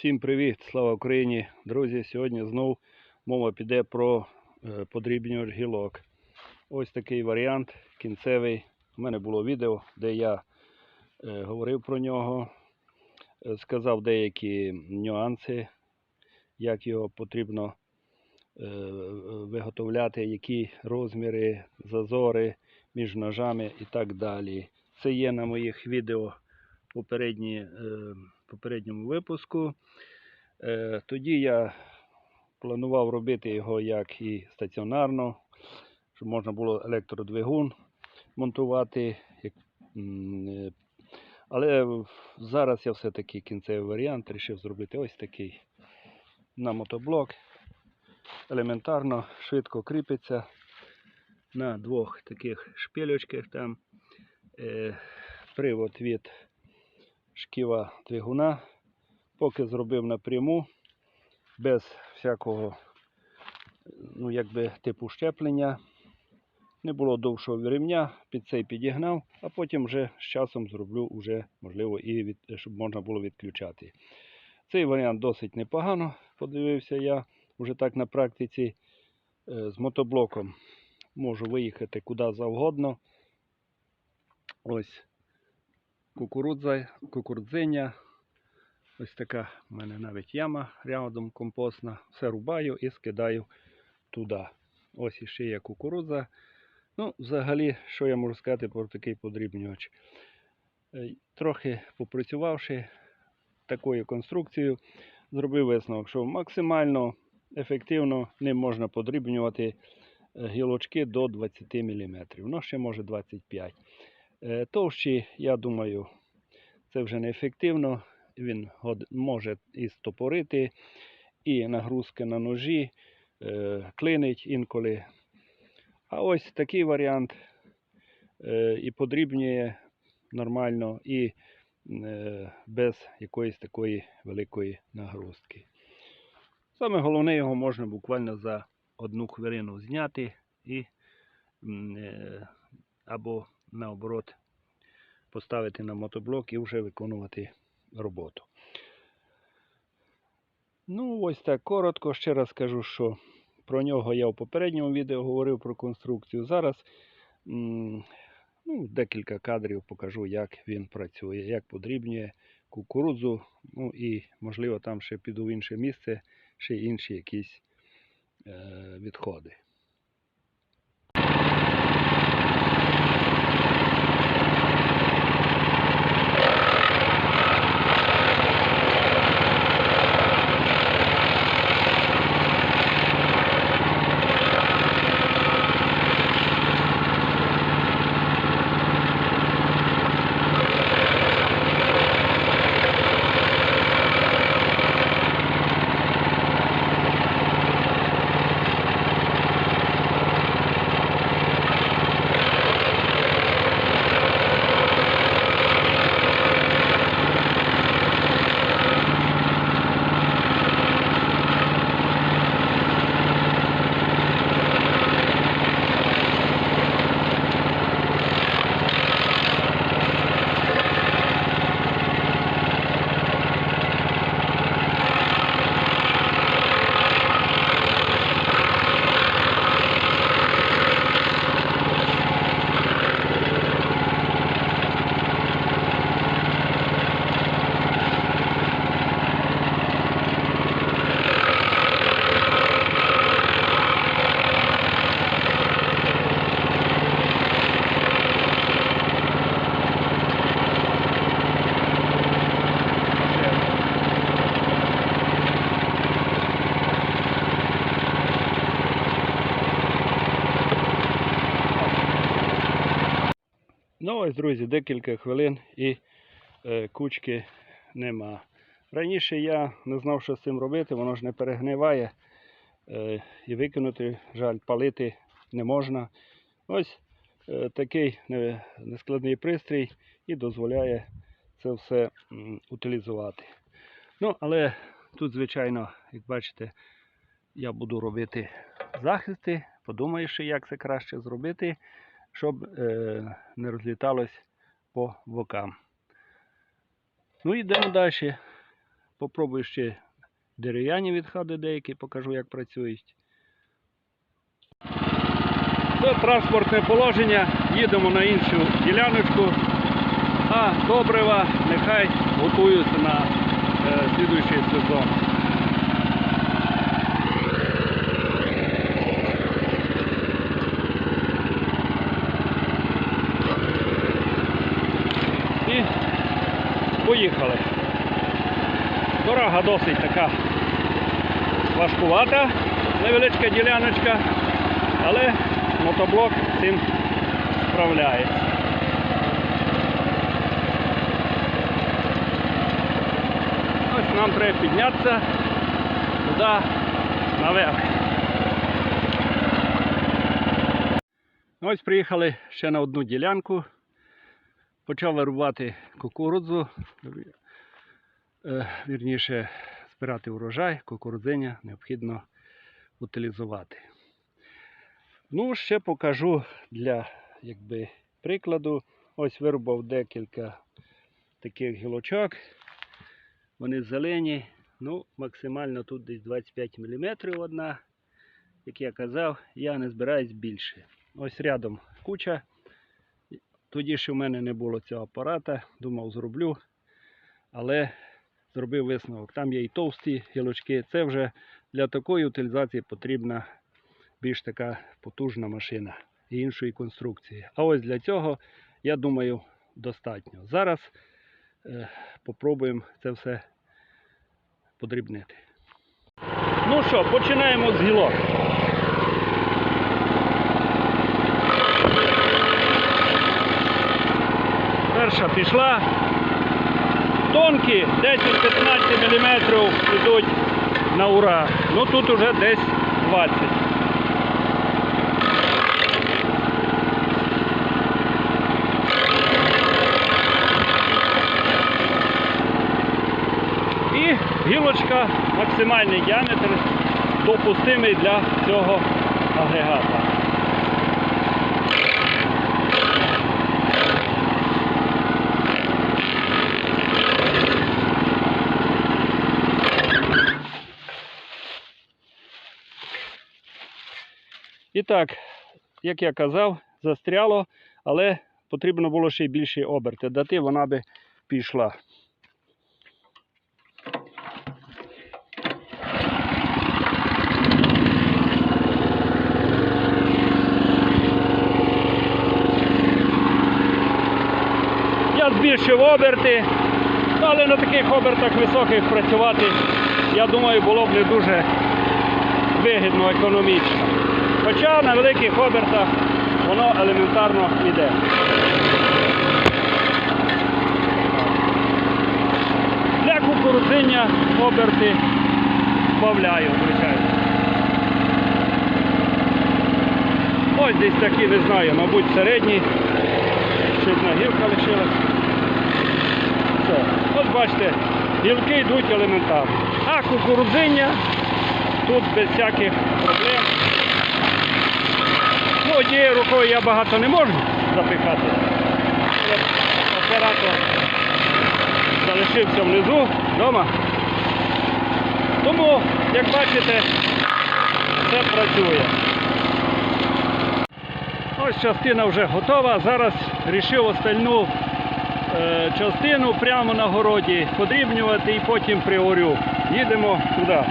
Всім привіт! Слава Україні! Друзі! Сьогодні знов мова піде про е, подрібнювач гілок. Ось такий варіант кінцевий. У мене було відео, де я е, говорив про нього, е, сказав деякі нюанси, як його потрібно виготовляти, які розміри, зазори між ножами і так далі. Це є на моїх відео попередні, попередньому випуску. Е, Тоді я планував робити його як і стаціонарно, щоб можна було електродвигун монтувати. е, Але зараз я все-таки кінцевий варіант вирішив зробити ось такий на мотоблок. Елементарно, швидко кріпиться на двох таких шпилючках там. Е, привод від шківа двигуна. Поки зробив напряму, без всякого ну, якби, типу щеплення. Не було довшого ремня, під цей підігнав, а потім вже з часом зроблю вже, можливо, і від, щоб можна було відключати. Цей варіант досить непогано, подивився я вже так на практиці е, з мотоблоком. Можу виїхати куди завгодно. Ось кукурудза, кукурудзиня. Ось така в мене навіть яма рядом компостна. Все рубаю і скидаю туди. Ось іще є кукурудза. Ну, взагалі, що я можу сказати про такий подрібнювач? Е, Трохи попрацювавши такою конструкцією, зробив висновок, що максимально ефективно ним можна подрібнювати е, гілочки до 20 мм. Ну, ще може 25 Е, Товщі, я думаю, це вже не ефективно. Він може і стопорити, і нагрузки на ножі, е, клинить інколи. А ось такий варіант е, і подрібнює нормально, і е, без якоїсь такої великої нагрузки. Саме головне, його можна буквально за одну хвилину зняти і е, або наоборот поставити на мотоблок і вже виконувати роботу. Ну, ось так коротко. Ще раз скажу, що про нього я в попередньому відео говорив про конструкцію. Зараз ну, декілька кадрів покажу, як він працює, як подрібнює кукурудзу. Ну і, можливо, там ще піду в інше місце, ще інші якісь е, відходи. Ось, друзі, декілька хвилин і е, кучки нема. Раніше я не знав, що з цим робити, воно ж не перегниває. Е, і викинути, жаль, палити не можна. Ось е, такий не- нескладний пристрій і дозволяє це все м, утилізувати. Ну, але тут, звичайно, як бачите, я буду робити захисти, подумаю, як це краще зробити щоб е, не розліталось по бокам. Ну йдемо далі. попробую ще дерев'яні відходи деякі, покажу, як працюють. Це транспортне положення. Їдемо на іншу діляночку, а добрива нехай готуються на е, слідуючий сезон. І поїхали. Дорога досить така важкувата, невеличка діляночка, але мотоблок цим справляється. Ось нам треба піднятися туди наверх. Ось приїхали ще на одну ділянку. Почав вирубати кукурудзу, е, вірніше збирати урожай, кукурудзиня необхідно утилізувати. Ну, ще покажу для якби, прикладу. Ось вирубав декілька таких гілочок. Вони зелені. Ну, максимально тут десь 25 мм одна. Як я казав, я не збираюсь більше. Ось рядом куча. Тоді ще в мене не було цього апарата, думав, зроблю, але зробив висновок. Там є і товсті гілочки. Це вже для такої утилізації потрібна більш така потужна машина і іншої конструкції. А ось для цього, я думаю, достатньо. Зараз е, попробуємо це все подрібнити. Ну що, починаємо з гілок. Перша пішла. Тонкі 10-15 мм йдуть на ура. Ну тут уже десь 20. І гілочка максимальний діаметр допустимий для цього агрегата. І так, як я казав, застряло, але потрібно було ще й більші оберти дати, вона би пішла. Я збільшив оберти, але на таких обертах високих працювати, я думаю, було б не дуже вигідно економічно. Хоча на великих обертах воно елементарно йде. Для кукурудзиння оберти збавляю, звичайно. Ось десь такі, не знаю, мабуть, середні. Ще одна гілка лишилась. Все. От бачите, гілки йдуть елементарно. А кукурудзиння тут без всяких однією рукою я багато не можу запихати. Оператор залишився внизу вдома. Тому, як бачите, все працює. Ось частина вже готова. Зараз вирішив остальну е, частину прямо на городі подрібнювати і потім приорю. Їдемо туди.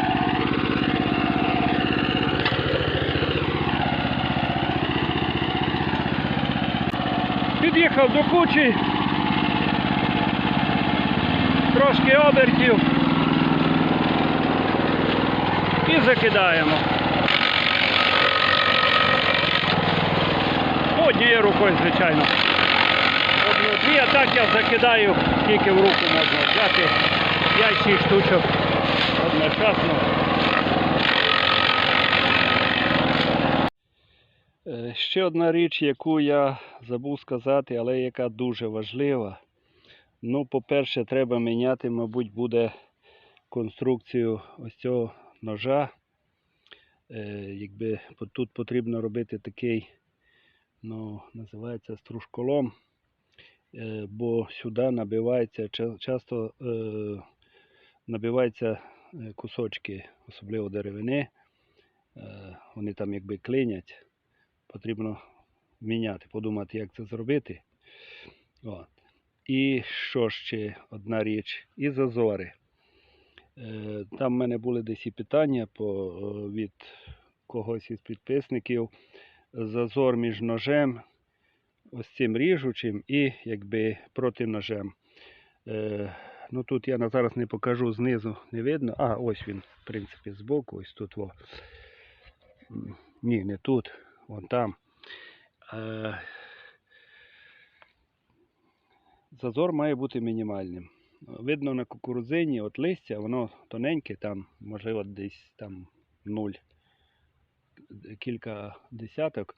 Під'їхав до кучі, трошки обертів і закидаємо. Однією рукою, звичайно. Одну-дві, а так я закидаю, тільки в руку можна взяти 5-6 штучок одночасно. Е, Ще одна річ, яку я забув сказати, але яка дуже важлива. Ну, по-перше, треба міняти, мабуть, буде конструкцію ось цього ножа. Е, якби тут потрібно робити такий, ну, називається стружколом, е, бо сюди набивається часто е, набиваються е, кусочки, особливо деревини. Е, Вони там якби клинять. Потрібно міняти, подумати, як це зробити. От. І що ще одна річ, і зазори. Е, Там в мене були десь і питання по, е, від когось із підписників. Зазор між ножем, ось цим ріжучим і якби проти ножем. Е, ну тут я зараз не покажу знизу, не видно. А, ось він, в принципі, збоку, ось тут. М, Ні, не тут, вон там. Е, зазор має бути мінімальним. Видно на кукурудзині, от листя, воно тоненьке, там, можливо, десь там нуль, кілька десяток,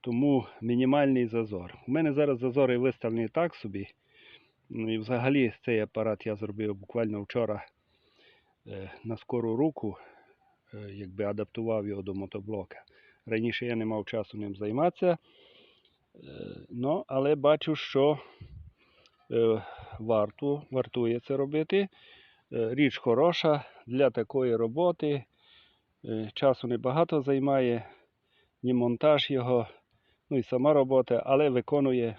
тому мінімальний зазор. У мене зараз зазори виставлені так собі. Ну і взагалі цей апарат я зробив буквально вчора е, на скору руку, е, якби адаптував його до мотоблока. Раніше я не мав часу ним займатися, е, ну, але бачу, що е, варто, вартує це робити. Е, Річ хороша для такої роботи. Часу небагато займає, ні монтаж його, ну і сама робота, але виконує,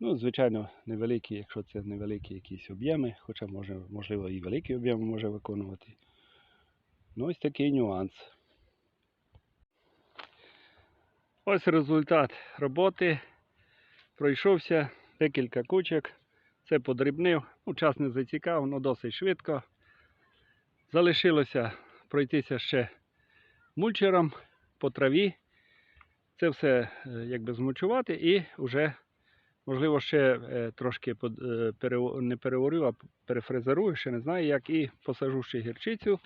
ну, звичайно, невеликі, якщо це невеликі якісь об'єми, хоча може, можливо і великі об'єми може виконувати. Ну, ось такий нюанс. Ось результат роботи. Пройшовся декілька кучок. Це подрібнив. Ну, час не зацікав, але досить швидко. Залишилося пройтися ще мульчером по траві. Це все е, якби змульчувати і вже, можливо, ще е, трошки е, не переорю, а перефрезерую, ще не знаю як, і посажу ще гірчицю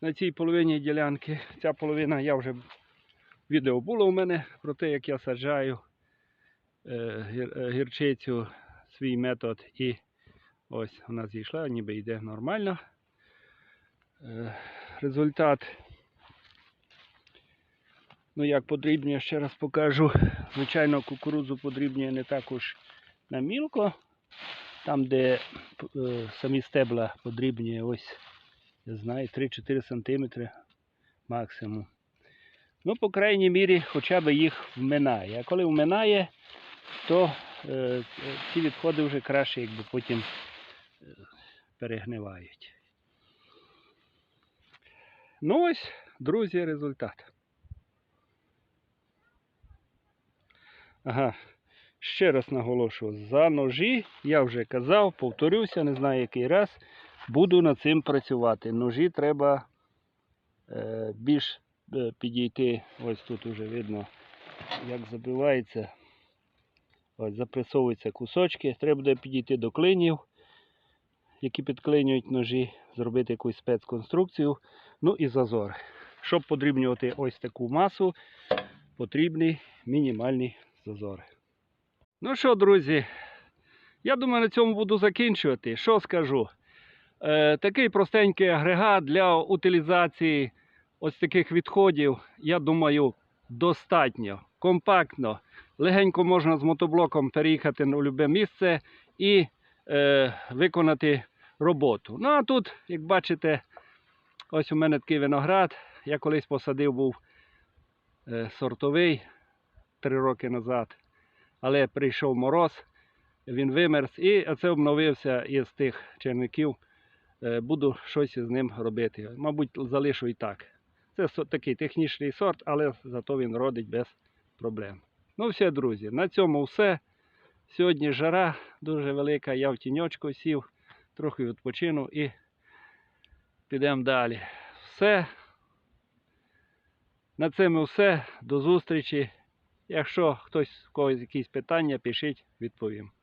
на цій половині ділянки. Ця половина я вже відео було у мене про те, як я саджаю е, е, гірчицю, свій метод. І ось вона зійшла, ніби йде нормально. Е, Результат. Ну, як подрібнює, ще раз покажу. Звичайно, кукурудзу подрібнює не так уж на мілко. Там, де самі стебла подрібнює ось, я знаю, 3-4 см максимум. Ну, по крайній мірі, хоча б їх вминає. А коли вминає, то е, ці відходи вже краще, якби потім е, перегнивають. Ну ось, друзі, результат. Ага, ще раз наголошую, за ножі я вже казав, повторюся, не знаю який раз, буду над цим працювати. Ножі треба е, більш підійти. Ось тут вже видно, як забивається. Ось запресовуються кусочки. Треба буде підійти до клинів, які підклинюють ножі, зробити якусь спецконструкцію. Ну і зазор. Щоб подрібнювати ось таку масу, потрібні мінімальні зазори. Ну що, друзі, я думаю, на цьому буду закінчувати. Що скажу? Е, такий простенький агрегат для утилізації ось таких відходів, я думаю, достатньо, компактно. Легенько можна з мотоблоком переїхати на любе місце і е, виконати роботу. Ну а тут, як бачите, ось у мене такий виноград. Я колись посадив був е, сортовий три роки назад, але прийшов мороз, він вимерз і це обновився із тих черників. Е, буду щось із ним робити. Мабуть, залишу і так. Це такий технічний сорт, але зато він родить без проблем. Ну все, друзі, на цьому все. Сьогодні жара дуже велика, я в тіньочку сів, трохи відпочину і підемо далі. Все. На цьому все. До зустрічі. Якщо хтось в когось якісь питання, пишіть, відповім.